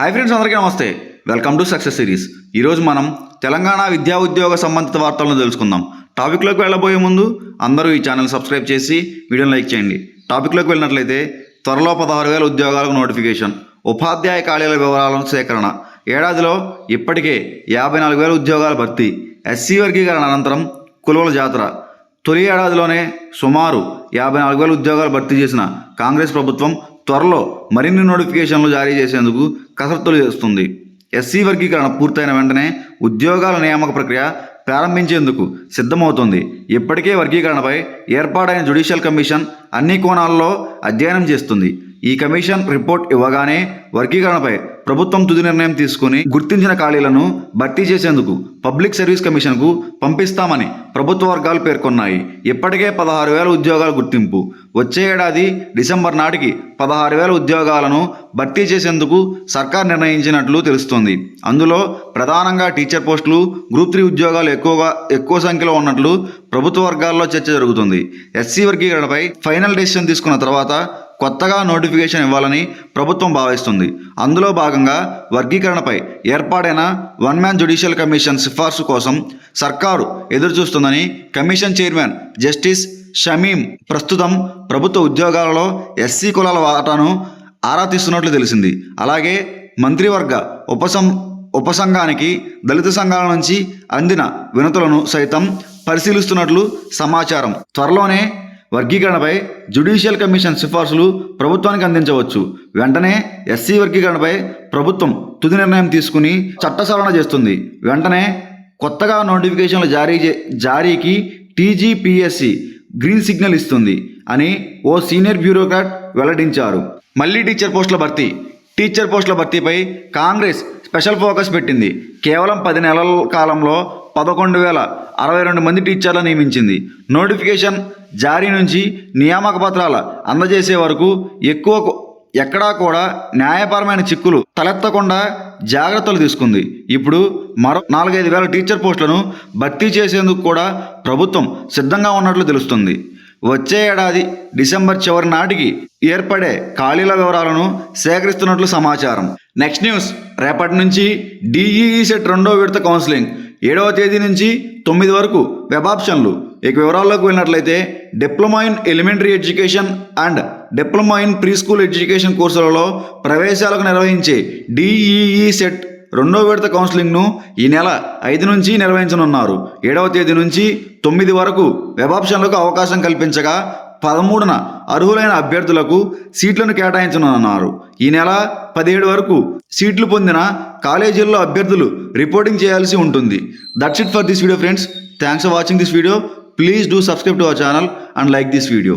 Hi friends అందరికీ నమస్తే. Welcome to success series ఈరోజు మనం తెలంగాణ విద్యా ఉద్యోగ సంబంధిత వార్తలను తెలుసుకుందాం. టాపిక్లోకి వెళ్ళబోయే ముందు అందరూ ఈ ఛానల్ సబ్స్క్రైబ్ చేసి వీడియోని లైక్ చేయండి. టాపిక్లోకి వెళ్ళినట్లయితే త్వరలో పదహారు వేల ఉద్యోగాలకు నోటిఫికేషన్ ఉపాధ్యాయ ఖాళీల వివరాలను సేకరణ. ఏడాదిలో ఇప్పటికే యాభై నాలుగు వేల ఉద్యోగాల భర్తీ ఎస్సీ వర్గీకరణ అనంతరం కులవల జాతర. తొలి ఏడాదిలోనే సుమారు యాభై నాలుగు వేల ఉద్యోగాలు భర్తీ చేసిన కాంగ్రెస్ ప్రభుత్వం త్వరలో మరిన్ని నోటిఫికేషన్లు జారీ చేసేందుకు కసరత్తులు చేస్తుంది. ఎస్సీ వర్గీకరణ పూర్తయిన వెంటనే ఉద్యోగాల నియామక ప్రక్రియ ప్రారంభించేందుకు సిద్ధమవుతుంది. ఇప్పటికే వర్గీకరణపై ఏర్పాటైన జ్యుడిషియల్ కమిషన్ అన్ని కోణాల్లో అధ్యయనం చేస్తుంది. ఈ కమిషన్ రిపోర్ట్ ఇవ్వగానే వర్గీకరణపై ప్రభుత్వం తుది నిర్ణయం తీసుకుని గుర్తించిన ఖాళీలను భర్తీ చేసేందుకు పబ్లిక్ సర్వీస్ కమిషన్కు పంపిస్తామని ప్రభుత్వ వర్గాలు పేర్కొన్నాయి. ఇప్పటికే పదహారు వేల ఉద్యోగాల గుర్తింపు. వచ్చే ఏడాది డిసెంబర్ నాటికి పదహారు వేల ఉద్యోగాలను భర్తీ చేసేందుకు సర్కార్ నిర్ణయించినట్లు తెలుస్తోంది. అందులో ప్రధానంగా టీచర్ పోస్టులు గ్రూప్ త్రీ ఉద్యోగాలు ఎక్కువగా ఎక్కువ సంఖ్యలో ఉన్నట్లు ప్రభుత్వ వర్గాల్లో చర్చ జరుగుతుంది. ఎస్సీ వర్గీకరణపై ఫైనల్ డెసిషన్ తీసుకున్న తర్వాత కొత్తగా నోటిఫికేషన్ ఇవ్వాలని ప్రభుత్వం భావిస్తుంది. అందులో భాగంగా వర్గీకరణపై ఏర్పాటైన వన్ మ్యాన్ జ్యుడిషియల్ కమిషన్ సిఫార్సు కోసం సర్కారు ఎదురుచూస్తుందని కమిషన్ చైర్మన్ జస్టిస్ షమీం ప్రస్తుతం ప్రభుత్వ ఉద్యోగాలలో ఎస్సీ కులాల వాటాను ఆరా తీస్తున్నట్లు తెలిసింది. అలాగే మంత్రివర్గ ఉపసం ఉపసంఘానికి దళిత సంఘాల నుంచి అందిన వినతులను సైతం పరిశీలిస్తున్నట్లు సమాచారం. త్వరలోనే వర్గీకరణపై జ్యుడిషియల్ కమిషన్ సిఫార్సులు ప్రభుత్వానికి అందించవచ్చు. వెంటనే ఎస్సీ వర్గీకరణపై ప్రభుత్వం తుది నిర్ణయం తీసుకుని చట్ట సవరణ చేస్తుంది. వెంటనే కొత్తగా నోటిఫికేషన్లు జారీ చే జారీకి టీజీపీఎస్సి గ్రీన్ సిగ్నల్ ఇస్తుంది అని ఓ సీనియర్ బ్యూరోక్రాట్ వెల్లడించారు. మళ్ళీ టీచర్ పోస్టుల భర్తీ. టీచర్ పోస్టుల భర్తీపై కాంగ్రెస్ స్పెషల్ ఫోకస్ పెట్టింది. కేవలం పది నెలల కాలంలో పదకొండు వేల అరవై రెండు మంది టీచర్లను నియమించింది. నోటిఫికేషన్ జారీ నుంచి నియామక పత్రాల అందజేసే వరకు ఎక్కువ ఎక్కడా కూడా న్యాయపరమైన చిక్కులు తలెత్తకుండా జాగ్రత్తలు తీసుకుంది. ఇప్పుడు మరో నాలుగైదు వేల టీచర్ పోస్టులను భర్తీ చేసేందుకు కూడా ప్రభుత్వం సిద్ధంగా ఉన్నట్లు తెలుస్తుంది. వచ్చే ఏడాది డిసెంబర్ చివరి నాటికి ఏర్పడే ఖాళీల వివరాలను సేకరిస్తున్నట్లు సమాచారం. నెక్స్ట్ న్యూస్ రేపటి నుంచి డిఈఈ సెట్ రెండో విడత కౌన్సిలింగ్ ఏడవ తేదీ నుంచి తొమ్మిది వరకు వెబ్ ఆప్షన్లు. ఇక వివరాల్లోకి వెళ్ళినట్లయితే diploma in elementary education and diploma in pre school education కోర్సులలో ప్రవేశాలకు నిర్వహించే డిఈఈ సెట్ రెండో విడత కౌన్సిలింగ్ను ఈ నెల ఐదు నుంచి నిర్వహించనున్నారు. ఏడవ తేదీ నుంచి తొమ్మిది వరకు వెబ్ ఆప్షన్లకు అవకాశం కల్పించగా పదమూడున అర్హులైన అభ్యర్థులకు సీట్లను కేటాయించనున్నారు. ఈ నెల పదిహేడు వరకు సీట్లు పొందిన కాలేజీల్లో అభ్యర్థులు రిపోర్టింగ్ చేయాల్సి ఉంటుంది. That's it for this video friends thanks for watching this video please do subscribe to our channel and like this video